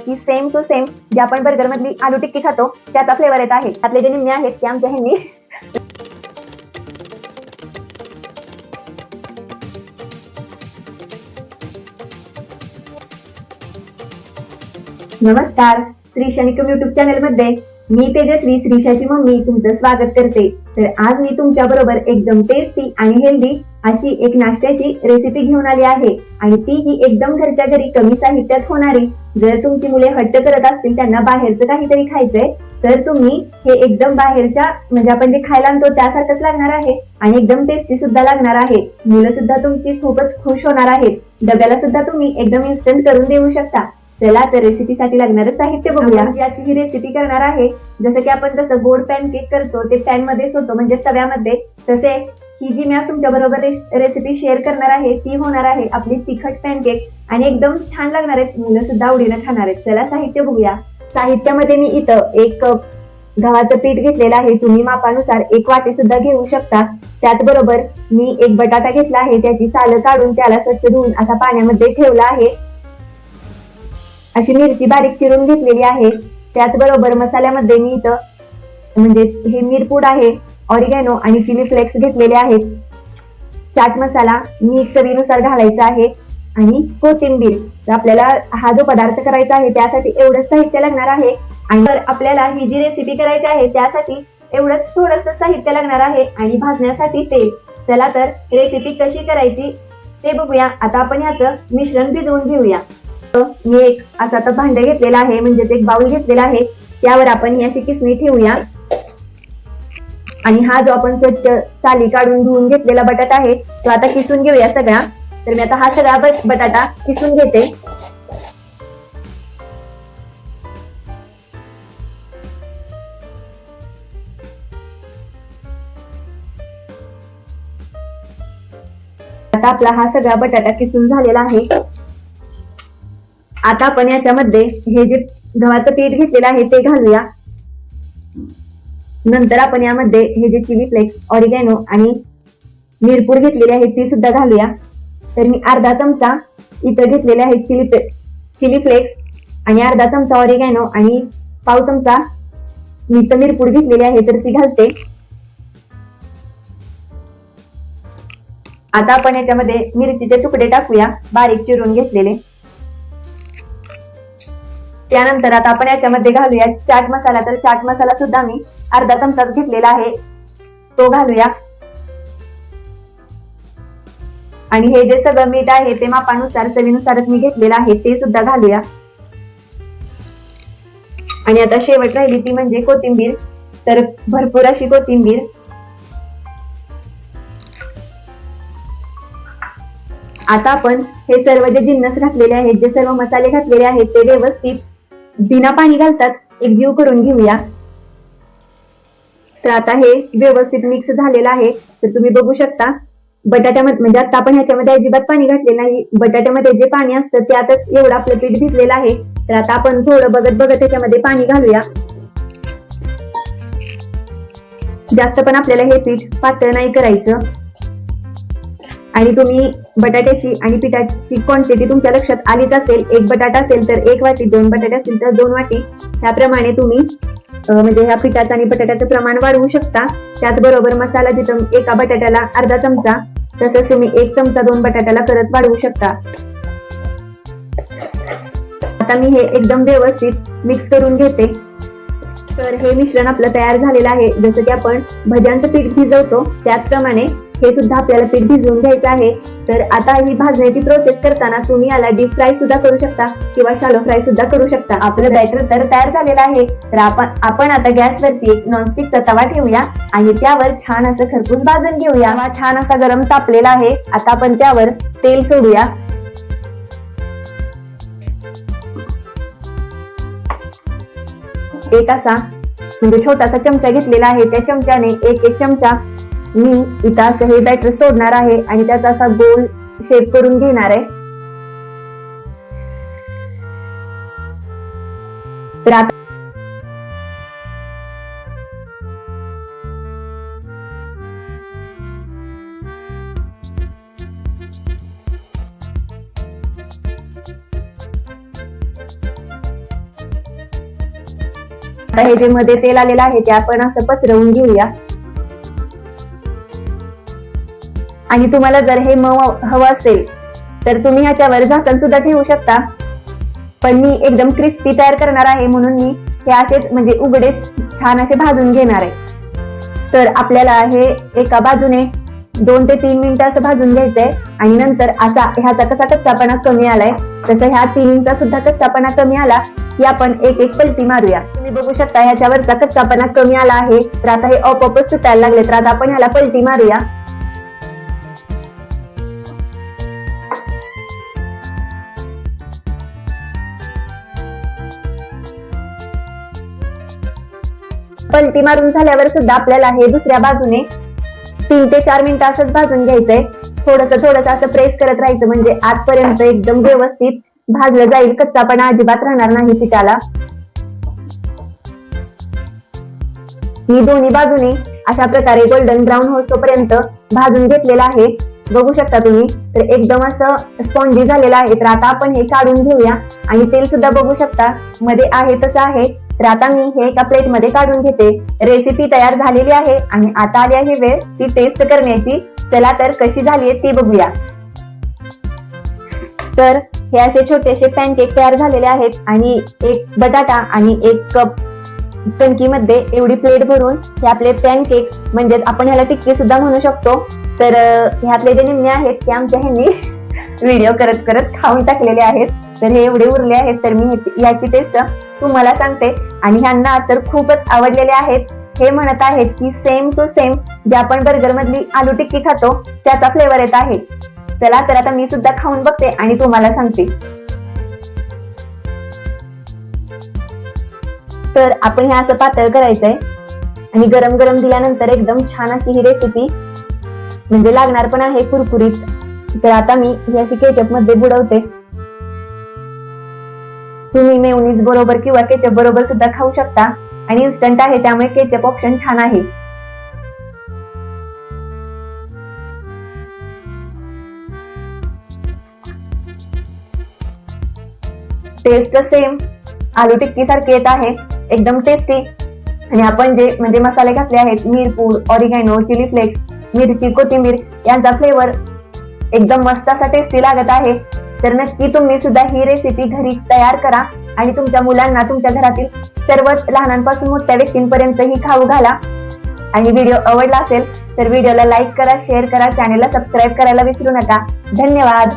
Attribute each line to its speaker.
Speaker 1: की same to same जे आपण बर्गर मधली आलू टिक्की खातो त्याचा फ्लेवर येत आहे. त्यातले जे निम्मे आहेत ते आमच्या ह्यांनी नमस्कार श्री शनिकम युट्यूब चॅनलमध्ये मी तेजस्वी श्रीशाची मम्मी तुमचं स्वागत करते. तर आज मी तुमच्या बरोबर एकदम टेस्टी आणि हेल्दी अशी एक नाश्त्याची रेसिपी घेऊन आली आहे. आणि ती ही एकदम घरच्या घरी कमी साहित्यात होणारी. जर तुमची मुले हट्ट करत असतील त्यांना बाहेरचं काहीतरी खायचंय तर तुम्ही हे एकदम बाहेरच्या म्हणजे आपण जे खायला आणतो त्यासारखंच लागणार आहे. आणि एकदम टेस्टी सुद्धा लागणार आहे. मुलं सुद्धा तुमची खूपच खुश होणार आहेत. डब्याला सुद्धा तुम्ही एकदम इन्स्टंट करून देऊ शकता. चला तर रेसिपीसाठी लागणारं साहित्य बघूया. याची ही रेसिपी करणार आहे. जसं की आपण जसं गोड पॅनकेक करतो ते पॅन मध्येच होतो म्हणजे तव्यामध्ये. तसे ही जी मी आज तुमच्या बरोबर रेसिपी शेअर करणार आहे ती होणार आहे आपली तिखट पॅनकेक आणि एकदम छान लागणार आहेत मुलं सुद्धा आवडीनं खाणार आहेत. चला साहित्य बघूया. साहित्यामध्ये मी इथं एक कप गव्हाचं पीठ घेतलेलं आहे. तुम्ही मापानुसार एक वाटी सुद्धा घेऊ शकता. त्याचबरोबर मी एक बटाटा घेतला आहे त्याची सालं काढून त्याला स्वच्छ धुवून असा पाण्यामध्ये ठेवला आहे. अशी मिरची बारीक चिरून घेतलेली आहे. त्याचबरोबर मसाल्यामध्ये मी इथं म्हणजे हे मिरपूड आहे ऑरिगॅनो आणि चिली फ्लेक्स घेतलेले आहेत. चाट मसाला मीठ चवीनुसार घालायचा आहे आणि कोथिंबीर तर आपल्याला हा जो पदार्थ करायचा आहे त्यासाठी एवढंच साहित्य लागणार आहे आणि जर आपल्याला ही जी रेसिपी करायची आहे त्यासाठी एवढंच थोडस साहित्य लागणार आहे आणि भाजण्यासाठी तेल. चला तर रेसिपी कशी करायची ते बघूया. आता आपण ह्याचं मिश्रण भिजवून घेऊया. मी एक असं आता भांड घेतलेलं आहे म्हणजेच एक बाउल घेतलेला आहे. त्यावर आपण ही अशी किसणी ठेवूया. आणि हा जो आपण स्वच्छ साली काढून धुवून घेतलेला बटाटा आहे तो आता किसून घेऊया सगळा तर मी आता हा सगळा बटाटा किसून घेते. आता आपला हा सगळा बटाटा किसून झालेला आहे. आता आपण याच्यामध्ये हे जे गव्हाचं पीठ घेतलेलं आहे ते घालूया. नंतर आपण यामध्ये हे जे चिली फ्लेक्स ऑरिगॅनो आणि मिरपूड घेतलेली आहे ती सुद्धा घालूया. तर मी अर्धा चमचा इथं घेतलेले आहेत चिली चिली फ्लेक्स आणि अर्धा चमचा ऑरिगॅनो आणि पाव चमचा मी तर मिरपूड घेतलेली आहे तर ती घालते. आता आपण याच्यामध्ये मिरचीचे तुकडे टाकूया बारीक चिरून घेतलेले. त्यानंतर आता आपण याच्यामध्ये घालूया. चाट मसाला तर चाट मसाला सुद्धा मी अर्धा चमचा घेतलेला आहे. तो घालूया. आणि हे जे सगळं मीठ आहे ते मापानुसार चवीनुसारच मी घेतलेलं आहे ते सुद्धा घालूया. आणि आता शेवट राहिली ती म्हणजे कोथिंबीर. तर भरपूर अशी कोथिंबीर. आता आपण हे सर्व जे जिन्नस घातलेले आहेत जे सर्व मसाले घातलेले आहेत ते व्यवस्थित बिना पाणी घालतात एकजीव करून घेऊया. तर आता हे व्यवस्थित मिक्स झालेलं आहे. तर तुम्ही बघू शकता बटाट्यामध्ये म्हणजे आता आपण ह्याच्यामध्ये अजिबात पाणी घातलेलं नाही. बटाट्यामध्ये जे पाणी असतं ते आता एवढं आपलं पीठ भिजलेलं आहे. तर आता आपण थोडं बघत बघत त्याच्यामध्ये पाणी घालूया. जास्त पण आपल्याला हे पीठ पातळ नाही करायचं. आणि तुम्ही बटाट्याची आणि पिठाची क्वांटिटी तुमच्या लक्षात आलीच असेल एक बटाटा असेल तर एक वाटी दोन बटाटे असतील तर दोन वाटी. ह्याप्रमाणे तुम्ही म्हणजे ह्या पिठाचं आणि बटाट्याचं प्रमाण वाढवू शकता. त्याचबरोबर मसाला जिथं एका बटाट्याला अर्धा चमचा तसंच तुम्ही एक चमचा दोन बटाट्याला करत वाढवू शकता. आता मी हे एकदम व्यवस्थित मिक्स करून घेते. तर हे मिश्रण आपलं तयार झालेलं आहे. जसं की आपण भज्यांचं पीठ भिजवतो त्याचप्रमाणे हे सुद्धा आपल्याला पीठ भिजवून घ्यायचं आहे. तर आता ही भाजण्याची प्रोसेस करताना तुम्ही याला डीप फ्राय सुद्धा करू शकता किंवा शालो फ्राय सुद्धा करू शकता. आपलं बॅटर तर तयार झालेलं आहे. तर आपण आपण आता गॅसवरती एक नॉनस्टिकचा तवा ठेवूया आणि त्यावर छान असं खरपूस भाजून घेऊया. हा छान असा गरम तापलेला आहे. आता आपण त्यावर तेल सोडूया. एक असा म्हणजे छोटासा चमचा घेतलेला आहे. त्या चमच्याने एक एक चमचा मी इथं असं हे बॅटर सोडणार आहे आणि त्याचा असा गोल शेप करून घेणार आहे. तर आता हे जे मध्ये तेल आलेलं आहे ते आपण असं पसरवून घेऊया. आणि तुम्हाला जर हे मऊ हवं असेल तर तुम्ही ह्याच्यावर झाकण सुद्धा ठेवू शकता. पण मी एकदम क्रिस्पी तयार करणार आहे म्हणून मी हे असेच म्हणजे उघडेच छान असे भाजून घेणार आहे. तर आपल्याला हे एका बाजूने दोन ते तीन मिनिटं असं भाजून घ्यायचंय आणि नंतर असा ह्याचा कसा कच्चापणा कमी आलाय तसं ह्या तिन्हीचा सुद्धा कच्चापणा कमी आला की आपण एक एक पलटी मारूया. तुम्ही बघू शकता ह्याच्यावरचा कच्चापणा कमी आला आहे तर आता हे ऑपच सुटायला लागले तर आता आपण ह्याला पलटी मारूया. पलटी मारून झाल्यावर सुद्धा आपल्याला हे दुसऱ्या बाजूने तीन ते चार मिनिटं असंच भाजून घ्यायचंय. थोडस थोडस असं प्रेस करत राहायचं म्हणजे आजपर्यंत एकदम व्यवस्थित भाजलं जाईल. कच्चापणा अजिबात राहणार नाही पिठाला. मी दोन्ही बाजूने अशा प्रकारे गोल्डन ब्राऊन होतोपर्यंत भाजून घेतलेला आहे. बघू शकता तुम्ही. तर एकदम असं स्पॉन्जी झालेलं आहे. तर आता आपण हे काढून घेऊया. आणि तेल सुद्धा बघू शकता. मध्ये आहे तसं आहे. तर आता मी हे एका प्लेटमध्ये काढून घेते. रेसिपी तयार झालेली आहे. आणि आता आली आहे वेळ ती टेस्ट करण्याची. चला तर कशी झाली आहे ती बघूया. तर हे असे छोटेसे पॅनकेक तयार झालेले आहेत. आणि एक बटाटा आणि एक कप टंकीमध्ये एवढी प्लेट भरून हे आपले पॅनकेक म्हणजे आपण ह्याला टिक्की सुद्धा म्हणू शकतो. तर ह्यातले जे निम्मे आहेत ते आमच्या ह्यांनी व्हिडिओ करत करत खाऊन टाकलेले आहेत. तर हे एवढे उरले आहेत तर मी ह्याची- याची टेस्ट तुम्हाला सांगते. आणि ह्यांना तर खूपच आवडलेले आहेत. हे म्हणत आहेत की सेम टू सेम जे आपण बर्गर मधली आलू टिक्की खातो त्याचा फ्लेवर येत आहे. चला तर आता मी सुद्धा खाऊन बघते आणि तुम्हाला सांगते. तर आपण हे असं पातळ करायचंय. आणि गरम गरम दिल्यानंतर एकदम छान अशी ही रेसिपी म्हणजे लागणार पण आहे कुरकुरीत. तर आता मी ही अशी केचपमध्ये बुडवते. तुम्ही मेवनीज बरोबर किंवा केचप बरोबर सुद्धा खाऊ शकता. आणि इन्स्टंट आहे त्यामुळे केचप ऑप्शन छान आहे. टेस्ट सेम आलू टिक्की सारखी येत आहे. एकदम टेस्टी आणि आपण जे म्हणजे मसाले घातले आहेत मिरपूड ऑरिगॅनो चिली फ्लेक्स मिरची कोथिंबीर यांचा फ्लेवर एकदम मस्त असा टेस्टी लागत आहे. तर नक्की तुम्ही सुद्धा ही रेसिपी घरी तयार करा आणि तुमच्या मुलांना तुमच्या घरातील सर्वच लहानांपासून मोठ्या व्यक्तींपर्यंत ही खाऊ घाला. आणि व्हिडिओ आवडला असेल तर व्हिडिओला लाईक करा शेअर करा चॅनेलला सबस्क्राईब करायला विसरू नका. धन्यवाद.